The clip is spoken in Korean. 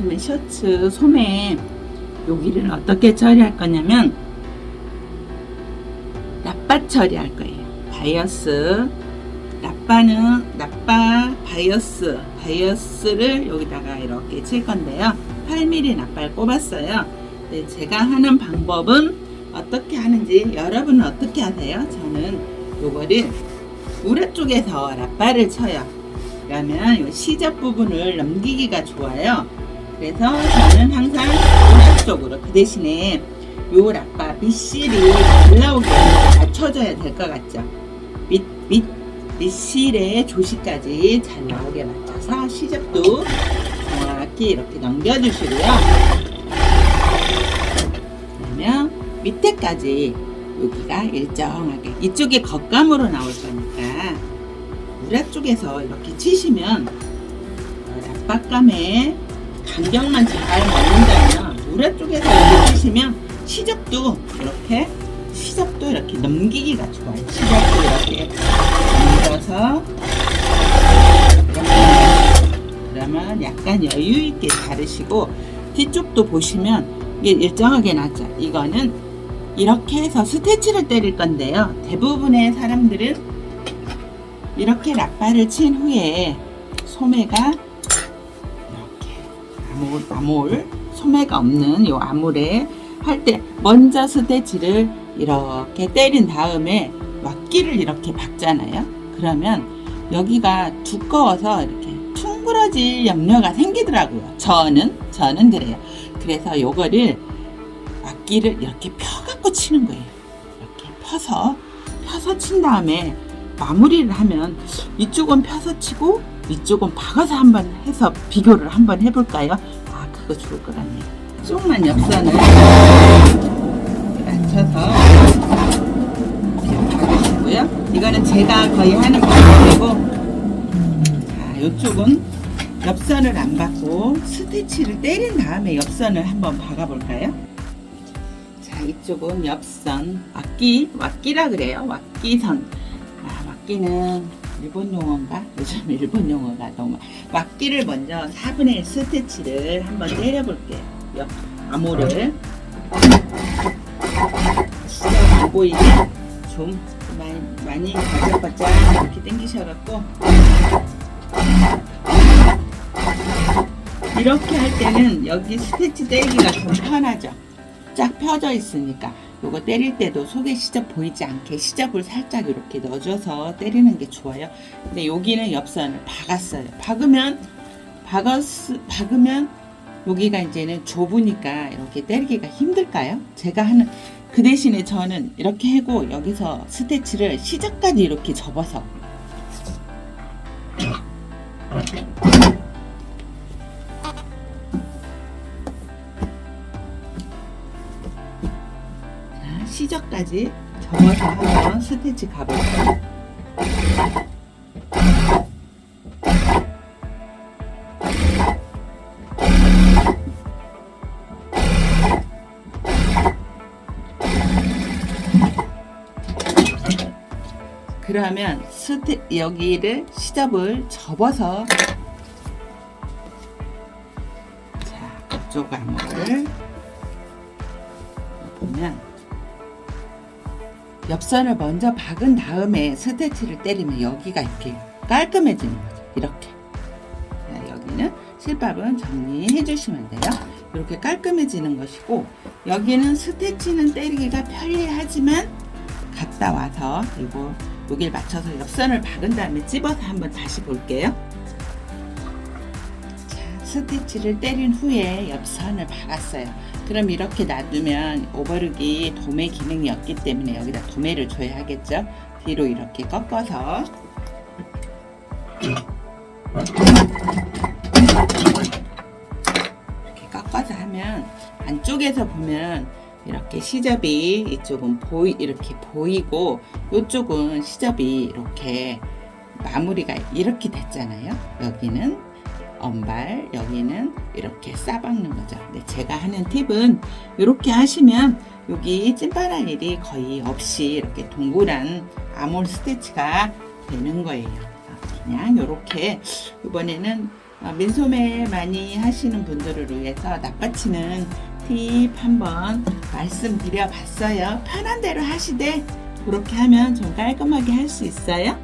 요즘에 셔츠 소매 여기를 어떻게 처리할 거냐면 납바 처리할 거예요. 바이어스 납바는 납바 바이어스 바이어스를 여기다가 이렇게 칠 건데요. 8mm 납바를 꼽았어요. 네, 제가 하는 방법은 어떻게 하는지 여러분은 어떻게 하세요? 저는 요거를 우라 쪽에서 납바를 쳐요. 그러면 요 시접 부분을 넘기기가 좋아요. 그래서 저는 항상 쪽으로 그 대신에 요 랍바 밑실이 잘 나오게 맞춰줘야 될 것 같죠. 밑, 밑, 밑실의 조시까지 잘 나오게 맞춰서 시접도 정확히 이렇게 넘겨주시고요. 그러면 밑에까지 여기가 일정하게 이쪽에 겉감으로 나올 거니까 우라 쪽에서 이렇게 치시면 어, 랍바감에 간격만 잘 맞는다면 우라 쪽에서 이렇게 치시면 시접도 이렇게 시접도 이렇게 넘기기가 좋아요. 시접도 이렇게 넘겨서 그러면 약간 여유 있게 자르시고 뒤쪽도 보시면 이게 일정하게 나죠. 이거는 이렇게 해서 스테치를 때릴 건데요. 대부분의 사람들은 이렇게 랍바를 친 후에 소매가 아몰, 아몰 소매가 없는 요 아몰에 할 때 먼저 스테치를 이렇게 때린 다음에 왁기를 이렇게 박잖아요. 그러면 여기가 두꺼워서 이렇게 퉁그러질 염려가 생기더라고요. 저는 저는 그래요. 그래서 요거를 왁기를 이렇게 펴갖고 치는 거예요. 이렇게 펴서 펴서 친 다음에 마무리를 하면 이쪽은 펴서 치고 이쪽은 박아서 한번 해서 비교를 한번 해볼까요? 아 그거 좋을 것 같네요. 조금만 옆선을 맞춰서 이렇게 박으시고요. 이거는 제가 거의 하는 방법이고 자 이쪽은 옆선을 안 받고 스티치를 때린 다음에 옆선을 한번 박아볼까요? 자 이쪽은 옆선 왁기 왁기라 그래요 왁기선 아 왁기는 일본 용어인가? 요즘 일본 용어가 너무 왁기를 먼저 4분의 1 스티치를 한번 때려볼게요 옆 암호를 시작 안 보이게 좀 많이 많이 바짝바짝 이렇게 당기셔갖고 이렇게 할 때는 여기 스티치 때리기가 좀 편하죠. 쫙 펴져 있으니까 요거 때릴 때도 속에 시접 보이지 않게 시접을 살짝 이렇게 넣어줘서 때리는 게 좋아요. 근데 여기는 옆선을 박았어요. 박으면 박았 박으면 여기가 이제는 좁으니까 이렇게 때리기가 힘들까요? 제가 하는 그 대신에 저는 이렇게 하고 여기서 스테치를 시작까지 이렇게 접어서 시작까지 접어서 한번 스테치 가볼게요. 그러면 스테 여기를 시접을 접어서 자 앞쪽 안목을 보면 옆선을 먼저 박은 다음에 스테치를 때리면 여기가 이렇게 깔끔해지는 거죠. 이렇게 자, 여기는 실밥은 정리해 주시면 돼요. 이렇게 깔끔해지는 것이고 여기는 스테치는 때리기가 편리하지만 갔다 와서 그리고 여기를 맞춰서 옆선을 박은 다음에 찝어서 한번 다시 볼게요. 자, 스티치를 때린 후에 옆선을 박았어요. 그럼 이렇게 놔두면 오버룩이 도매 기능이 없기 때문에 여기다 도매를 줘야 하겠죠. 뒤로 이렇게 꺾어서 이렇게 꺾어서 하면 안쪽에서 보면 이렇게 시접이 이쪽은 보이 이렇게 보이고 이쪽은 시접이 이렇게 마무리가 이렇게 됐잖아요. 여기는 엄발, 여기는 이렇게 싸박는 거죠. 근데 제가 하는 팁은 이렇게 하시면 여기 찐빠할 일이 거의 없이 이렇게 동그란 아몰 스티치가 되는 거예요. 그냥 이렇게 이번에는 어, 민소매 많이 하시는 분들을 위해서 납받치는 팁 한번 말씀드려 봤어요. 편한 대로 하시되 그렇게 하면 좀 깔끔하게 할 수 있어요.